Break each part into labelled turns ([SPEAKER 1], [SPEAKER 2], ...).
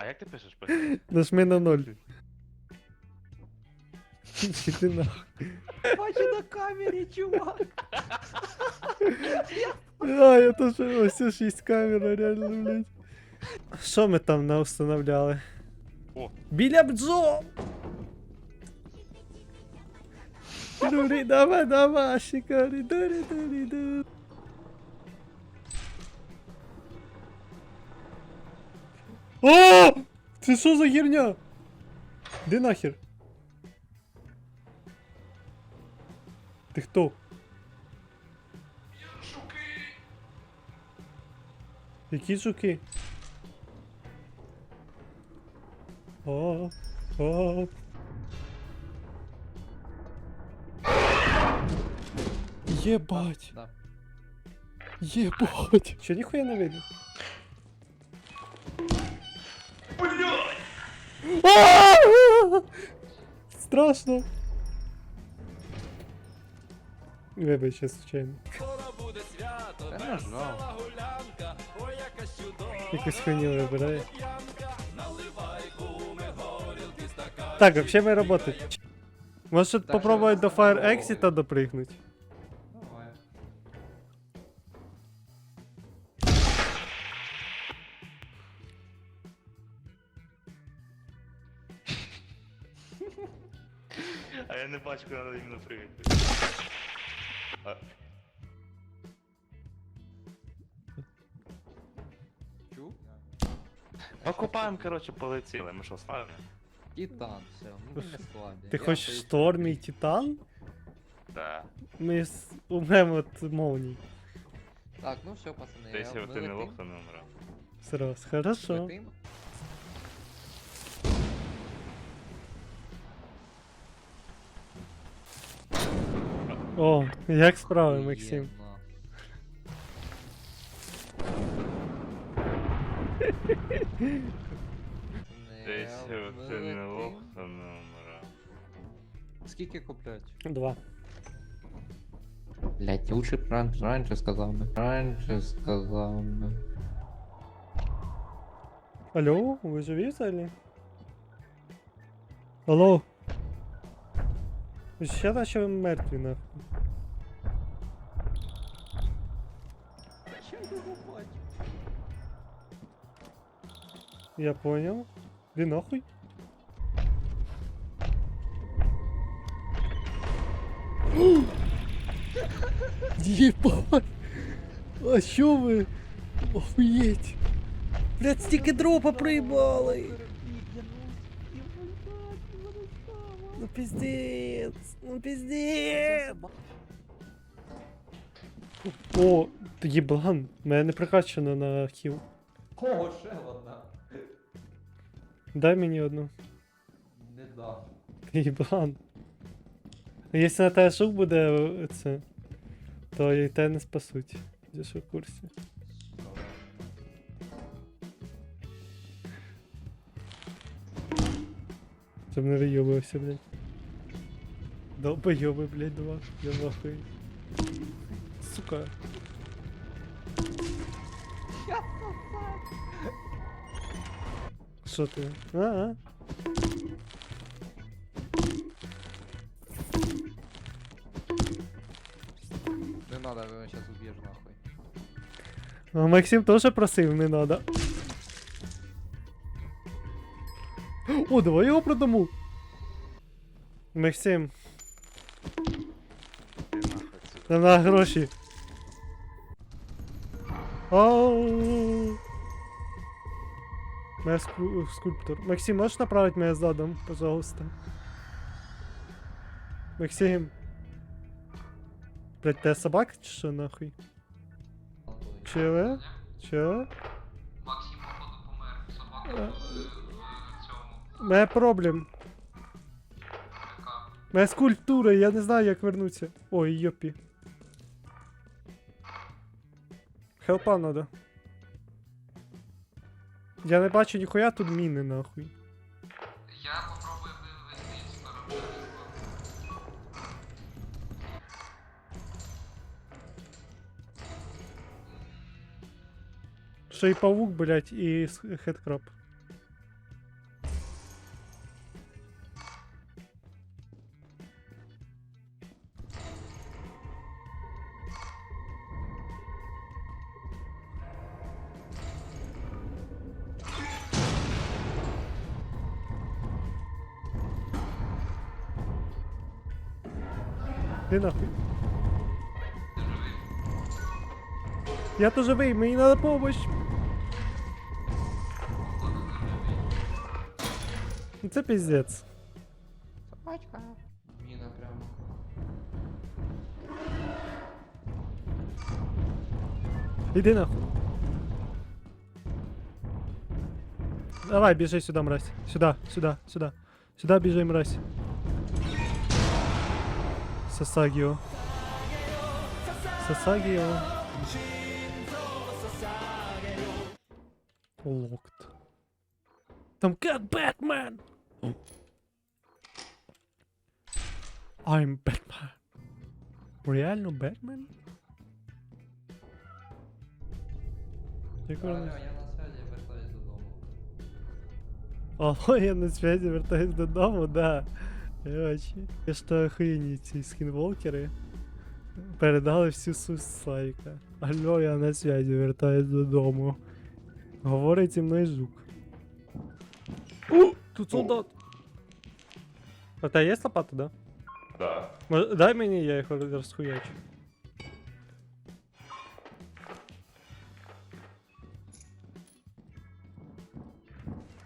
[SPEAKER 1] А як ти пишеш пишеш?
[SPEAKER 2] Нажми на ноль. Іди нахуй.
[SPEAKER 3] Бачу на камері, чувак.
[SPEAKER 2] А, я теж ось 6 камер, реально, блядь. Що ми там наустановляли?
[SPEAKER 1] О.
[SPEAKER 2] Біля бджол! Дурі, давай, давай, шикарі, дурі, дурі, дурі. О! Це що за херня? Де нахер? Ти хто? Які жуки? О, о. Єбать,
[SPEAKER 3] Да.
[SPEAKER 2] єбать. Що ніхуя не видно? А! Страшно. Вибач, я случайно. Якусь хуйню вибирає. Так, вообще ми работать. Може попробувати до Fire Exit допригнуть?
[SPEAKER 1] Треба іменно пригати. А,
[SPEAKER 3] Чу?
[SPEAKER 1] Покупаємо, коротше, полетіли. Ми що, славимо?
[SPEAKER 3] Титан, все, ну не складі.
[SPEAKER 2] Ти
[SPEAKER 3] Я
[SPEAKER 2] хочеш
[SPEAKER 3] поїхав.
[SPEAKER 2] Штормі і Титан?
[SPEAKER 1] Да.
[SPEAKER 2] Ми з- умремо від молній.
[SPEAKER 3] Так, ну все, пацани,
[SPEAKER 1] Та
[SPEAKER 3] я
[SPEAKER 1] якщо
[SPEAKER 3] ми
[SPEAKER 1] ти не
[SPEAKER 3] летим.
[SPEAKER 1] лох, то не вмрав.
[SPEAKER 2] Сразу, хорошо.
[SPEAKER 3] Летим.
[SPEAKER 2] О, як справи, Максим?
[SPEAKER 3] Охуєнно.
[SPEAKER 1] Та
[SPEAKER 3] Не,
[SPEAKER 1] ти не лох, то не вмрав.
[SPEAKER 3] Скільки куплять?
[SPEAKER 2] Два.
[SPEAKER 3] Блять, лучше б ран- раніше сказав би. Раніше сказав би.
[SPEAKER 2] Алло, ви живі взагалі? Алло. Ще наче ви мертві нахуй. Я понял. Ти нахуй? Єбать! А що ви? Охуєть! Блядь, стільки дропа проїбали! Ну пиздец! Ну пиздец! О, єблан, мене не прокачано на хіл.
[SPEAKER 3] О, ще одна.
[SPEAKER 2] Дай мені одну.
[SPEAKER 3] Не дав.
[SPEAKER 2] Ти єблан. Якщо на тебе жук буде е, це, то і те не спасуть. Я ж в курсі. Щоб не вийобився, блядь. Долбойоби, блядь, два. Я нахуй. Сука. Що ти? А, а.
[SPEAKER 3] Не надо, ви зараз уб'єш нахуй.
[SPEAKER 2] А Максим теж просив, не надо. О, давай його продамо. Максим,
[SPEAKER 1] нахуй сюди.
[SPEAKER 2] на гроші. Ау. Моя ску- скульптор. Максим, можешь направить меня задом, пожалуйста? Максим. Блять, ты собака чи що нахуй? Чего? Чего?
[SPEAKER 4] Максим, походу, помер. Собака
[SPEAKER 2] Е.
[SPEAKER 4] в, в цьому
[SPEAKER 2] Моя проблем. Моя скульптура, я не знаю, як вернуться. Ой, йопі. Хелпа надо. Я не бачу ніхуя тут міни, нахуй.
[SPEAKER 4] Я попробую вивести з корабля.
[SPEAKER 2] Ще й павук, блять, і хедкраб. Ти нахуй.
[SPEAKER 4] Ти живий?
[SPEAKER 2] Я то живий, мені надо помощь.
[SPEAKER 4] Походу, ти живий.
[SPEAKER 2] Ну це піздець.
[SPEAKER 3] Собачка. Міна прямо.
[SPEAKER 2] Іди нахуй. Давай, біжи сюди, мразь. Сюди, сюди, сюди. Сюди біжи, мразь. Сасагіо. Сасагіо. Локт. Там как Бэтмен! I'm Batman. Реально
[SPEAKER 3] вертаюсь додому.
[SPEAKER 2] Алло, я на связи, вертаюсь додому, да. Короче, я що охуєнні ці скінволкери передали всю суть Славіка. Алло, я на связи, вертаюсь додому. Говорить зі мною жук. О, тут солдат. А та є лопата, да?
[SPEAKER 1] Да.
[SPEAKER 2] Мож- Дай мені, я їх розхуячу.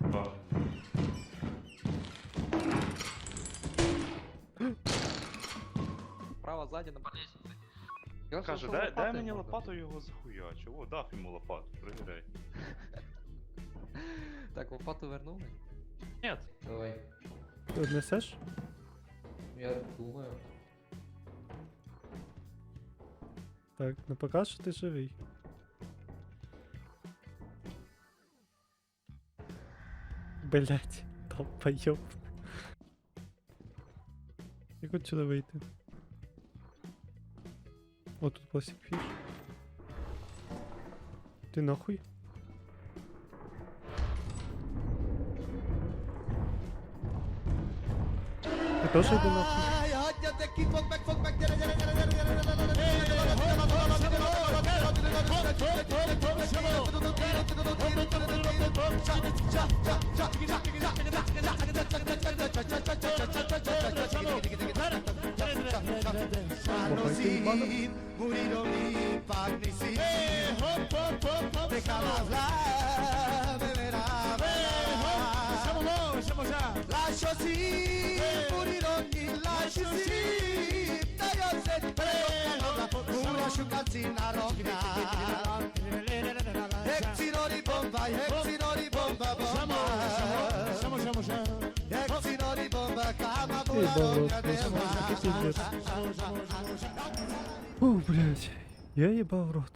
[SPEAKER 1] О.
[SPEAKER 3] Право, ззаді на
[SPEAKER 4] По лестниці.
[SPEAKER 3] Я
[SPEAKER 1] Каже,
[SPEAKER 3] що,
[SPEAKER 1] дай, дай мені лопату його захуячу. О, дав йому лопату, перевіряй.
[SPEAKER 3] Так, лопату вернули?
[SPEAKER 1] Ні.
[SPEAKER 3] Давай.
[SPEAKER 2] Ти однесеш?
[SPEAKER 3] Я думаю.
[SPEAKER 2] Так, ну поки що ти живий. Блять, долбоёб. Як отсюда вийти? О, тут пластик фіш. Ти нахуй? Ти теж йди нахуй? Їбало.
[SPEAKER 5] murieron La Chosí, murieron y la Chosí. Tayoze, Mura Shukatsina Rogna. Hexinori bomba, hexinori bomba, bomba. Hexinori bomba, kama
[SPEAKER 2] баврот, пиздец. О, блять, я їбав рот.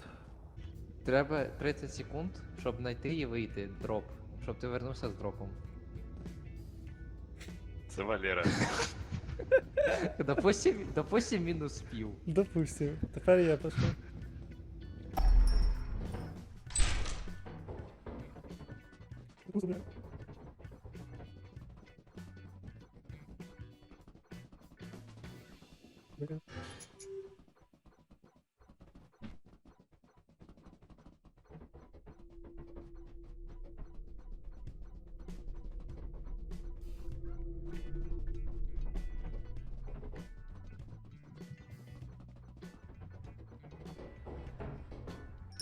[SPEAKER 3] Треба 30 секунд, щоб знайти і вийти дроп. Щоб ти вернувся з дропом.
[SPEAKER 1] Це Валера.
[SPEAKER 3] Допустим, допустим, він успів.
[SPEAKER 2] Допустим. Тепер я пішов.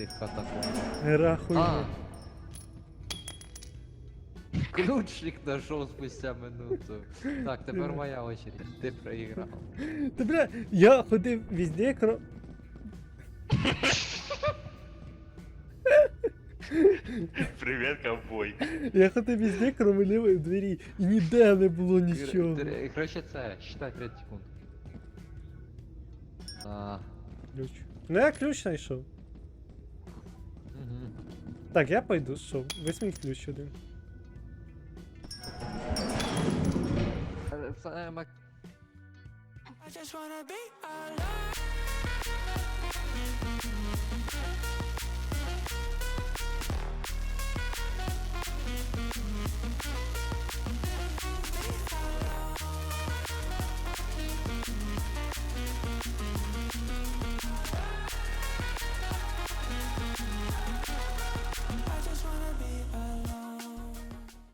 [SPEAKER 3] Тих катакомб.
[SPEAKER 2] Рахуй.
[SPEAKER 3] А. Ключник знайшов спустя минуту. Так, тепер моя очередь. Ти проіграв.
[SPEAKER 2] Та бля, я ходив везде, кро...
[SPEAKER 1] Привіт, ковбой.
[SPEAKER 2] Я ходив везде, кроме лівої двері, і ніде не було нічого.
[SPEAKER 3] Кр- Короче, це, считай 30 секунд. А,
[SPEAKER 2] Ключ. Ну я ключ знайшов. Так, я пойду, що? Візьміть ключ один.
[SPEAKER 3] Е,
[SPEAKER 6] I just wanna be alone.